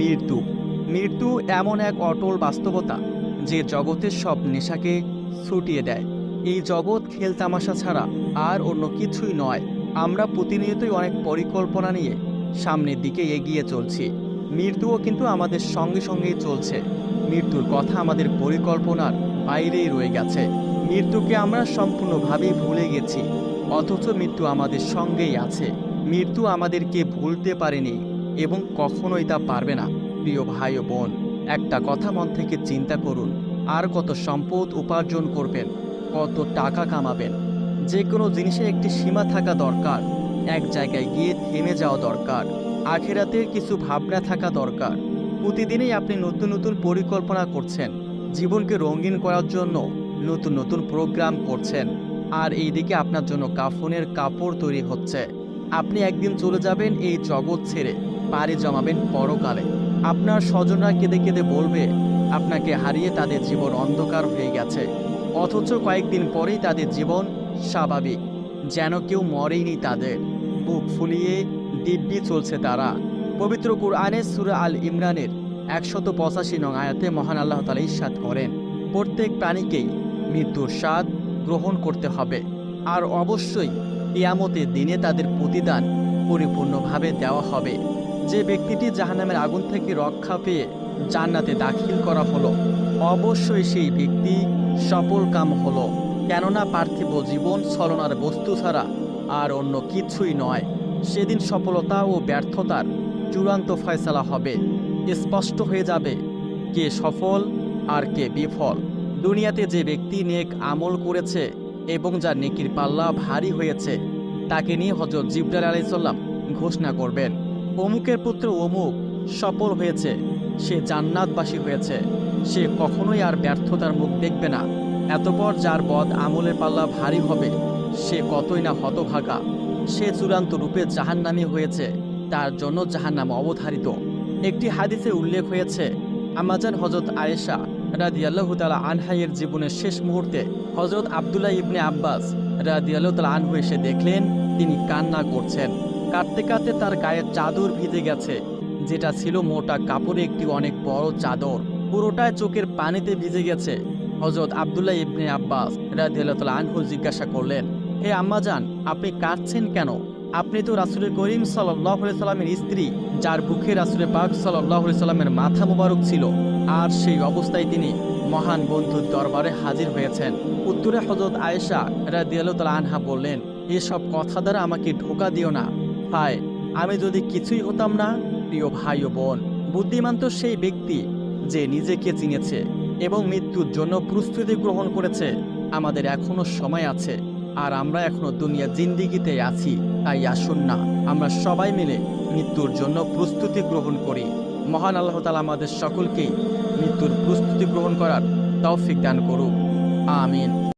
মৃত্যু। মৃত্যু এমন এক অটল বাস্তবতা যে জগতের সব নেশাকে ছুটিয়ে দেয়। এই জগৎ খেলতামাশা ছাড়া আর অন্য কিছুই নয়। আমরা প্রতিনিয়তই অনেক পরিকল্পনা নিয়ে সামনের দিকে এগিয়ে চলছি। মৃত্যুও কিন্তু আমাদের সঙ্গে সঙ্গেই চলছে। মৃত্যুর কথা আমাদের পরিকল্পনার বাইরেই রয়ে গেছে। মৃত্যুকে আমরা সম্পূর্ণভাবেই ভুলে গেছি। অথচ মৃত্যু আমাদের সঙ্গেই আছে। মৃত্যু আমাদেরকে ভুলতে পারেনি। এবং কখনোই তা পারবে না। প্রিয় ভাই ও বোন, একটা কথা মন থেকে চিন্তা করুন, আর কত সম্পদ উপার্জন করবেন, কত টাকা কামাবেন। যে কোনো জিনিসের একটি সীমা থাকা দরকার, এক জায়গায় গিয়ে থেমে যাওয়া দরকার আখেরাতের কিছু ভাবনা থাকা দরকার। প্রতিদিনই আপনি নতুন নতুন পরিকল্পনা করছেন, জীবনকে রঙিন করার জন্য নতুন নতুন প্রোগ্রাম করছেন, আর এইদিকে আপনার জন্য কাফনের কাপড় তৈরি হচ্ছে। আপনি একদিন চলে যাবেন এই জগৎ ছেড়ে। পাড়ি জমাবেন পরকালে। আপনার স্বজনরা কেঁদে কেঁদে বলবে, আপনাকে হারিয়ে তাদের জীবন অন্ধকার হয়ে গেছে। অথচ কয়েকদিন পরেই তাদের জীবন স্বাভাবিক। যেন কেউ মরেইনি তাদের। বুক ফুলিয়ে দিব্যি চলছে তারা। পবিত্র কুরআনের সুরা আল ইমরানের একশত পঁচাশি নং আয়াতে মহান আল্লাহ তালা ইস্বাদ করেন, প্রত্যেক প্রাণীকেই মৃত্যুর স্বাদ গ্রহণ করতে হবে। আর অবশ্যই ইয়ামতের দিনে তাদের প্রতিদান পরিপূর্ণভাবে দেওয়া হবে। যে ব্যক্তিটি জাহান্নামের আগুন থেকে রক্ষা পেয়ে জান্নাতে দাখিল করা হলো, অবশ্যই সেই ব্যক্তি সফল কাম হলো। কেননা পার্থিব জীবন ছলনার বস্তু ছাড়া আর অন্য কিছুই নয়। সেদিন সফলতা ও ব্যর্থতার চূড়ান্ত ফয়সলা হবে। স্পষ্ট হয়ে যাবে কে সফল আর কে বিফল। দুনিয়াতে যে ব্যক্তি নেক আমল করেছে এবং যার নেকির পাল্লা ভারী হয়েছে তাকে নিয়ে হজরত জিব্রাল আলাইসাল্লাম ঘোষণা করবেন। অমুকের পুত্র অমুক, সফল হয়েছে, সে জান্নাতবাসী হয়েছে, সে কখনোই আর ব্যর্থতার মুখ দেখবে না। এতপর যার বদ আমলের পাল্লা ভারী হবে, সে কতই না হতভাগা। সে চূড়ান্ত রূপে জাহান্নামী হয়েছে, তার জন্য জাহান্নাম অবধারিত। একটি হাদিসে উল্লেখ হয়েছে, আমাজান হজরত আয়েশা রাদিয়াল্লাহু তালা আনহাইয়ের জীবনের শেষ মুহূর্তে হজরত আবদুল্লাহ ইবনে আব্বাস রাদিয়াল্লাহু এসে দেখলেন, তিনি কান্না করছেন। কাঁদতে কাঁদতে তার গায়ের চাদর ভিজে গেছে, যেটা ছিল মোটা কাপড়ে একটি অনেক বড় চাদর। পুরোটায় চোখের পানিতে ভিজে গেছে। হজরত আবদুল্লাহ ইবনে আব্বাস রাদিয়াল্লাহু আনহু জিজ্ঞাসা করলেন, হে আম্মাজান আপনি কাঁদছেন কেন? আপনি তো রাসুল করিম সাল্লাহ সাল্লামের স্ত্রী, যার বুকে রাসুল পাক সাল্লাহ সাল্লামের মাথা মোবারক ছিল, আর সেই অবস্থায় তিনি মহান বন্ধুর দরবারে হাজির হয়েছেন। উত্তরে হজরত আয়েশা রাদিয়াল্লাহ আনহা বললেন, এসব কথা দ্বারা আমাকে ঢোকা দিও না। হায় আমি যদি কিছুই হতাম না, প্রিয় ভাই ও বোন, বুদ্ধিমান তো সেই ব্যক্তি যে নিজেকে চিনেছে এবং মৃত্যুর জন্য প্রস্তুতি গ্রহণ করেছে। আমাদের এখনও সময় আছে আর আমরা এখনও দুনিয়া জিন্দিগিতে আছি, তাই আসুন না, আমরা সবাই মিলে মৃত্যুর জন্য প্রস্তুতি গ্রহণ করি। মহান আল্লাহ তালা আমাদের সকলকেই মৃত্যুর প্রস্তুতি গ্রহণ করার তৌফিক দান করুক। আমিন।